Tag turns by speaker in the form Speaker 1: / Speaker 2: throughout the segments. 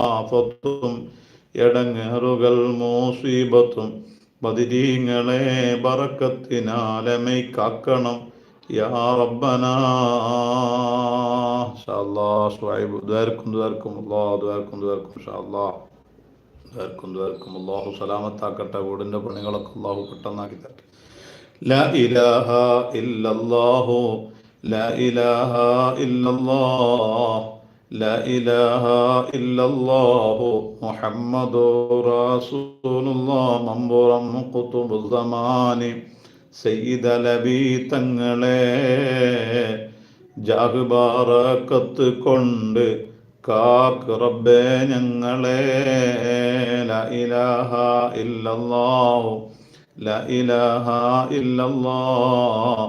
Speaker 1: ആഫത്തും എടങ്ങേറുകൾ മോസീബത്തും ബദിരീങ്ങളെ ബറക്കത്തിനാലമൈ കാക്കണം യാ റബ്ബന ഷാല്ലാഹ് ദ്വാരക്കും ദ്വാരക്കും അള്ളാഹ് ദ്വാരക്കും ദ്വാരക്കും ഷാല്ലാഹ് ദ്വാരക്കും ദ്വാരക്കും അള്ളാഹു സലാമത്താക്കട്ടെ വീടിൻ്റെ പണികളൊക്കെ അള്ളാഹു പെട്ടെന്നാക്കി തരട്ടെ لا إله إلا الله لا إله إلا الله لا إله إلا الله محمد رسول الله മമ്പുറം قطب الزمان സയ്യിദ ലബി തങ്ങളെ ജാഹുബാറക്കത്ത് കൊണ്ട് കാക്ക് റബ്ബേ ഞങ്ങളെ ല ഇലാഹ ഇല്ലല്ലാഹു لا إله إلا الله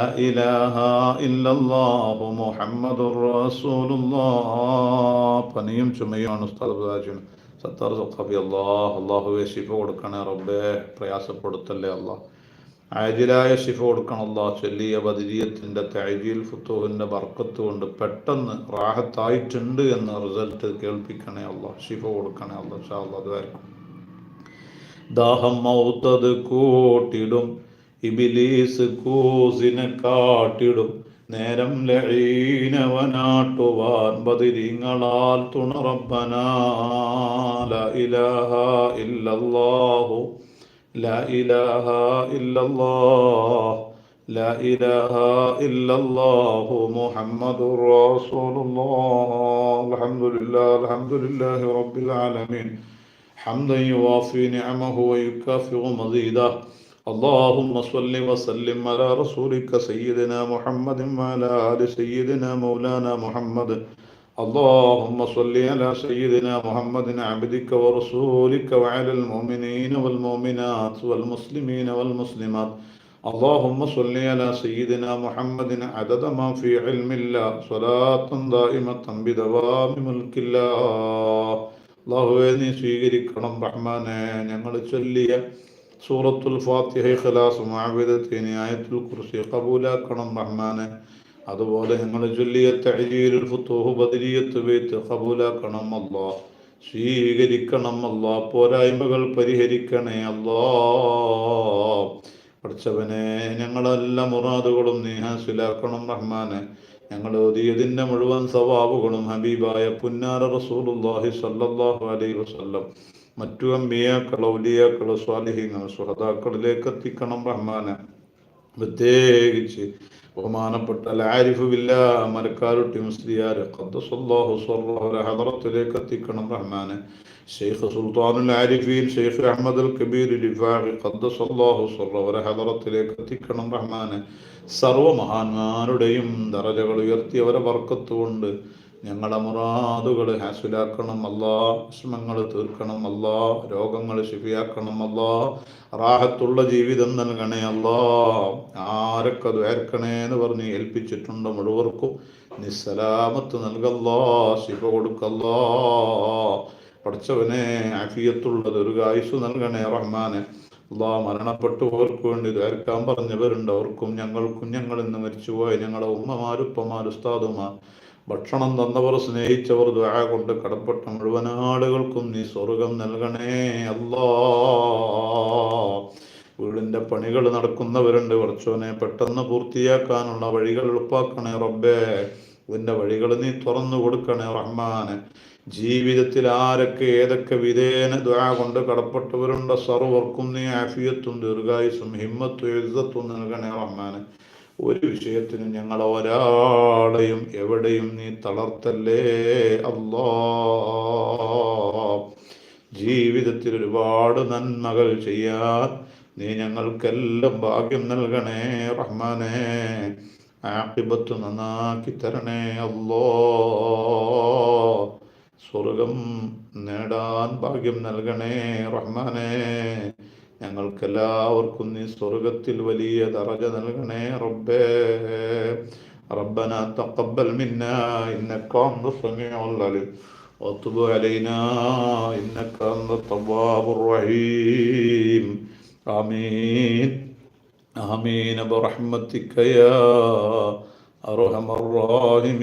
Speaker 1: ഇലാഹ ഇല്ലല്ലാഹു മുഹമ്മദ് റസൂലുള്ളാഹ്. പനിയും ചുമയാണ് ഉസ്താദ് പ്രതാജുൻ സത്താർ സുഖാബി അള്ളാഹ് അള്ളാഹുവെ ശിഫ കൊടുക്കണേ റബ്ബേ. പ്രയാസപ്പെടുത്തല്ലേ അല്ലാഹ്. ആജിലായ ശിഫ കൊടുക്കണം അല്ലാഹു. ചൊല്ലിയ ബദിരീയത്തിന്റെ തൈജീൽ ഫുതുഹിന്റെ ബർക്കത്ത് കൊണ്ട് പെട്ടെന്ന് റാഹത്തായിട്ടുണ്ട് എന്ന റിസൾട്ട് കേൾപ്പിക്കണേ അല്ലാഹു. ശിഫ കൊടുക്കണേ അല്ലാഹു. ഷാ അള്ളാഹ് ദാഹം മൗത്തത് കൂട്ടിടും. ഇബിലീസ് കൂസിനെ കാട്ടിടും നേരം ലഴീനവനാട്ടുവാൻ ബദിരിങ്ങളാൽ തുണറബന ല ഇലാഹ ഇല്ലല്ലാഹു ല ഇലാഹ ഇല്ലല്ലാഹ് لا إله إلا الله محمد رسول الله الحمد لله الحمد لله رب العالمين حمدا يوافي نعمه ويكافئ مزيده اللهم صل وسلم على رسولك سيدنا محمد وعلى آل سيدنا مولانا محمد اللهم صل على سيدنا محمد عبدك ورسولك وعلى المؤمنين والمؤمنات والمسلمين والمسلمات اللهم صل على سيدنا محمد عدد ما في علم الله صلاة دائمة بدوام ملك الله അള്ളാഹുവെ നീ സ്വീകരിക്കണം റഹ്മാനെ ഞങ്ങൾ ചൊല്ലിയ സൂറത്തുൽ ഫാത്തിഹ ഖലാസ് മാവിദത്തിന് ആയത്തുൽ കുർസി കബൂലാക്കണം റഹ്മാനെ. അതുപോലെ ഞങ്ങൾ ചൊല്ലിയ തഹജീലുൽ ഫുത്തൂഹ് ബദരിയത്ത് വെയ്ത്ത് കബൂലാക്കണം അല്ലാ. സ്വീകരിക്കണം അല്ലാ. പോരായ്മകൾ പരിഹരിക്കണേ അല്ലാ. പഠിച്ചവനെ ഞങ്ങളെല്ലാ മുറാദുകളും നീ ഹാസിലാക്കണം റഹ്മാനെ. ഞങ്ങൾ ഓതിയതിന്റെ മുഴുവൻ സവാബുകളും ഹബീബായ പുന്നാര റസൂലുല്ലാഹി സല്ലല്ലാഹു അലൈഹി വസല്ലം. മറ്റു അമ്മിയാക്കൾ ഔലിയാക്കൾ സ്വാലിഹിങ്ങൾ സുഹതാക്കളിലേക്ക് എത്തിക്കണം റഹ്മാനെ. പ്രത്യേകിച്ച് ബഹുമാനപ്പെട്ട ലാരിഫ് ബില്ല മരക്കാരുട്ടി മുസ്ലിയാർ ഹദറത്തിലേക്ക് എത്തിക്കണം റഹ്മാനെ. ഷെയ്ഖ് സുൽത്താനുൽ ആരിഫീൻ ഷെയ്ഖ് അഹമ്മദ് അൽ കബീർ ലിഫാഖി ഖദ്ദസല്ലാഹു ഹദറത്തിലേക്ക് എത്തിക്കണം റഹ്മാനെ. സർവ മഹാന്മാരുടെയും ദറജകൾ ഉയർത്തി അവരെ വർക്കത്തുകൊണ്ട് ഞങ്ങളുടെ മുറാദുകൾ ഹാസുലാക്കണം അല്ലാ വിഷമങ്ങൾ തീർക്കണം അല്ലാ രോഗങ്ങൾ ശിഫിയാക്കണം അല്ലാ റാഹത്തുള്ള ജീവിതം നൽകണേ അല്ലാ ആരൊക്കെ ദ്വേർക്കണേ എന്ന് പറഞ്ഞ് ഏൽപ്പിച്ചിട്ടുണ്ട് മുഴുവർക്കും നിസ്സലാമത്ത് നൽകല്ലാ ശിഫ കൊടുക്കല്ലാ. പഠിച്ചവനെ ആഫിയത്തുള്ള ദീർഘായുസ് നൽകണേ റഹ്മാനെ. അള്ളാ മരണപ്പെട്ടുപോർക്ക് വേണ്ടി ദ്വേർക്കാൻ പറഞ്ഞവരുണ്ട്. അവർക്കും ഞങ്ങൾക്കും ഞങ്ങൾ ഇന്ന് മരിച്ചുപോയ ഞങ്ങളുടെ ഉമ്മമാരുപ്പമാർ ഉസ്താദുമാർ. ഭക്ഷണം തന്നവർ സ്നേഹിച്ചവർ ദ്വാര കൊണ്ട് കടപ്പെട്ട മുഴുവൻ ആളുകൾക്കും നീ സ്വർഗം നൽകണേ അല്ലാ. വീടിന്റെ പണികൾ നടക്കുന്നവരുണ്ട്. കുറച്ചോനെ പെട്ടെന്ന് പൂർത്തിയാക്കാനുള്ള വഴികൾ എളുപ്പാക്കണേ റബ്ബേ. ഇതിന്റെ വഴികൾ നീ തുറന്നു കൊടുക്കണേ റഹ്മാന്. ജീവിതത്തിൽ ആരൊക്കെ ഏതൊക്കെ വിധേന ദ്വാ കൊണ്ട് കടപ്പെട്ടവരുണ്ട് സർവർക്കും നീ ആഫിയത്തും ദീർഘായുസും ഹിമ്മത്തും എഴുതത്തും നൽകണേ റഹ്മാനെ. ഒരു വിഷയത്തിനും ഞങ്ങൾ ഒരാളെയും എവിടെയും നീ തളർത്തല്ലേ? അല്ലോ. ജീവിതത്തിൽ ഒരുപാട് നന്മകൾ ചെയ്യാൻ നീ ഞങ്ങൾക്കെല്ലാം ഭാഗ്യം നൽകണേ റഹ്മാനെ. ആക്കിബത്ത് നന്നാക്കി തരണേ അല്ലോ. സ്വർഗം നേടാൻ ഭാഗ്യം നൽകണേ റഹ്മാനെ. ഞങ്ങൾക്കെല്ലാവർക്കും നീ സ്വർഗത്തിൽ വലിയ ദറജ നൽകണേ റബ്ബേ ربنا تقبل منا إنك أنت السميع العليم وتب علينا إنك أنت التواب الرحيم آمين آمين برحمتك يا أرحم الراحمين